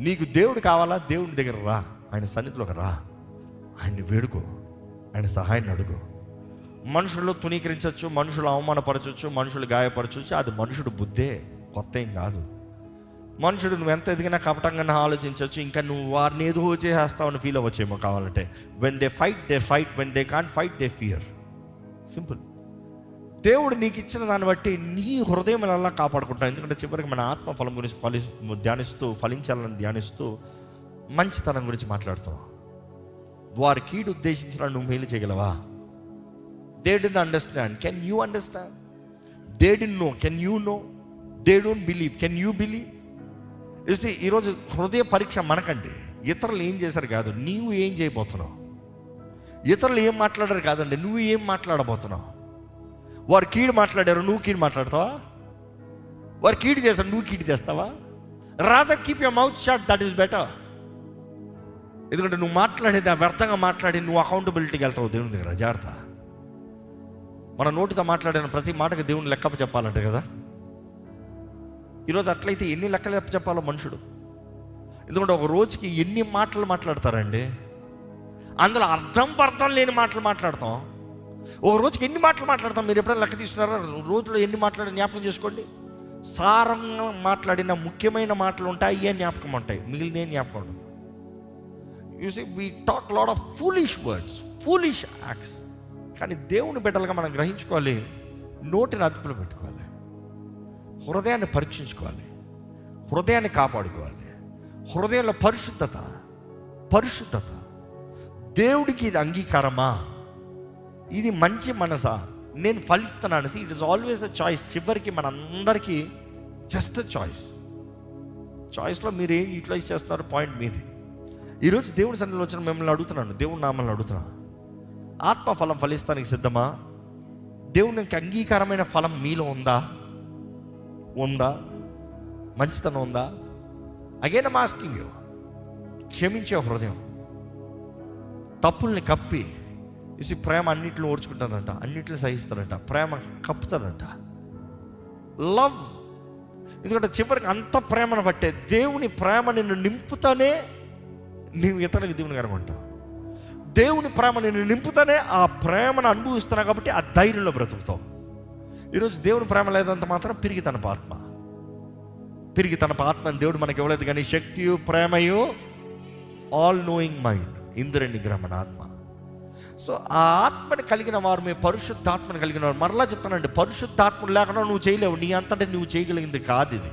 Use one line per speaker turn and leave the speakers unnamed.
నీకు దేవుడు కావాలా? దేవుని దగ్గర రా. ఆయన సన్నిధిలోకి రా. ఆయన్ని వేడుకో. ఆయన సహాయాన్ని అడుగు. మనుషుల్లో తునీకరించవచ్చు మనుషులు అవమానపరచవచ్చు మనుషులు గాయపరచవచ్చు. అది మనుషుడు బుద్ధే కొత్త ఏం కాదు. మనుషుడు నువ్వు ఎంత ఎదిగినా కపటంగా ఆలోచించవచ్చు. ఇంకా నువ్వు వారిని ఏదో చేసేస్తావని ఫీల్ అవ్వచ్చేమో కావాలంటే. When they fight they fight when they can't fight they fear simple దేవుడు నీకు ఇచ్చిన దాన్ని బట్టి నీ హృదయం ఎలా కాపాడుకుంటాం ఎందుకంటే చివరికి మన ఆత్మ ఫలం గురించి ఫలి ధ్యానిస్తూ ఫలించాలని ధ్యానిస్తూ మంచితనం గురించి మాట్లాడుతాం వారి కీడు ఉద్దేశించిన నువ్వు మేలు చేయగలవా? They'd understand can you understand they'd know can you know they don't believe can you believe ఇసి ఈరోజు హృదయ పరీక్ష మనకండి ఇతరులు ఏం చేశారు కాదు. నీవు ఏం చేయబోతున్నావు? ఇతరులు ఏం మాట్లాడారు కాదండి. నువ్వు ఏం మాట్లాడబోతున్నావు? వారు కీడు మాట్లాడారు నువ్వు కీడు మాట్లాడతావా? వారు కీడు చేశారు నువ్వు కీడు చేస్తావా? Rather keep your mouth shut that is better ఎందుకంటే నువ్వు మాట్లాడేది ఆ వ్యర్థంగా మాట్లాడి నువ్వు అకౌంటబిలిటీకి వెళ్తావు దేవుని దగ్గర జాగ్రత్త. మన నోటితో మాట్లాడిన ప్రతి మాటకి దేవుని లెక్కప చెప్పాలంటే కదా. ఈరోజు అట్లయితే ఎన్ని లెక్కలు లెక్క చెప్పాలో మనుషుడు. ఎందుకంటే ఒక రోజుకి ఎన్ని మాటలు మాట్లాడతారండి? అందులో అర్థం పర్థం లేని మాటలు మాట్లాడతాం. ఒక రోజుకి ఎన్ని మాటలు మాట్లాడతాం? మీరు ఎప్పుడైనా లెక్క తీసుకున్నారా? రోజులో ఎన్ని మాట్లాడి జ్ఞాపకం చేసుకోండి. సారంగా మాట్లాడిన ముఖ్యమైన మాటలు ఉంటాయి అయ్యే జ్ఞాపకం ఉంటాయి. మిగిలిన జ్ఞాపకం ఉండదు. You see we talk lot of foolish words foolish acts కానీ దేవుని బిడ్డలుగా మనం గ్రహించుకోవాలి నోటిని అదుపులో పెట్టుకోవాలి. హృదయాన్ని పరీక్షించుకోవాలి. హృదయాన్ని కాపాడుకోవాలి. హృదయంలో పరిశుద్ధత పరిశుద్ధత. దేవుడికి ఇది అంగీకారమా? ఇది మంచి మనసా. నేను ఫలిస్తున్నాను. It is always a choice చివరికి మనందరికీ జస్ట్ చాయిస్ చాయిస్లో మీరు ఏం యూటిలైజ్ చేస్తున్నారు? పాయింట్ మీది. ఈరోజు దేవుడి సన్నిధిలో వచ్చిన మిమ్మల్ని అడుగుతున్నాను. దేవుడి నామల్ని అడుగుతున్నాను ఆత్మ ఫలం ఫలిస్తానికి సిద్ధమా? దేవునికి అంగీకారమైన ఫలం మీలో ఉందా? ఉందా? మంచితనం ఉందా? అగైన్ మాస్కింగ్ క్షమించే హృదయం. తప్పుల్ని కప్పి ఇసి ప్రేమ అన్నింటిలో ఓర్చుకుంటుందంట అన్నింటిని సహిస్తుందంట ప్రేమ కప్పుతుందంట. లవ్ ఎందుకంటే చివరికి అంత ప్రేమను బట్టే దేవుని ప్రేమ నిన్ను నింపుతానే నీవు ఇతరులకు దేవుని కనుగొంటావు దేవుని ప్రేమ నిన్ను నింపుతానే ఆ ప్రేమను అనుభవిస్తున్నా కాబట్టి ఆ ధైర్యంలో బ్రతుకుతావు. ఈరోజు దేవుని ప్రేమ లేదంత మాత్రం పిరిగి తన ఆత్మ. పిరిగి తన ఆత్మని దేవుడు మనకి ఇవ్వలేదు కానీ శక్తియు ప్రేమయు ఆల్ నోయింగ్ మైండ్ ఇంద్రని గ్రహణ ఆత్మ. సో ఆ ఆత్మని కలిగిన వారు మీ పరిశుద్ధాత్మను కలిగిన వారు. మరలా చెప్తానండి పరిశుద్ధాత్మ లేకుండా నువ్వు చేయలేవు. నీ అంతటా నువ్వు చేయగలిగింది కాదు ఇది.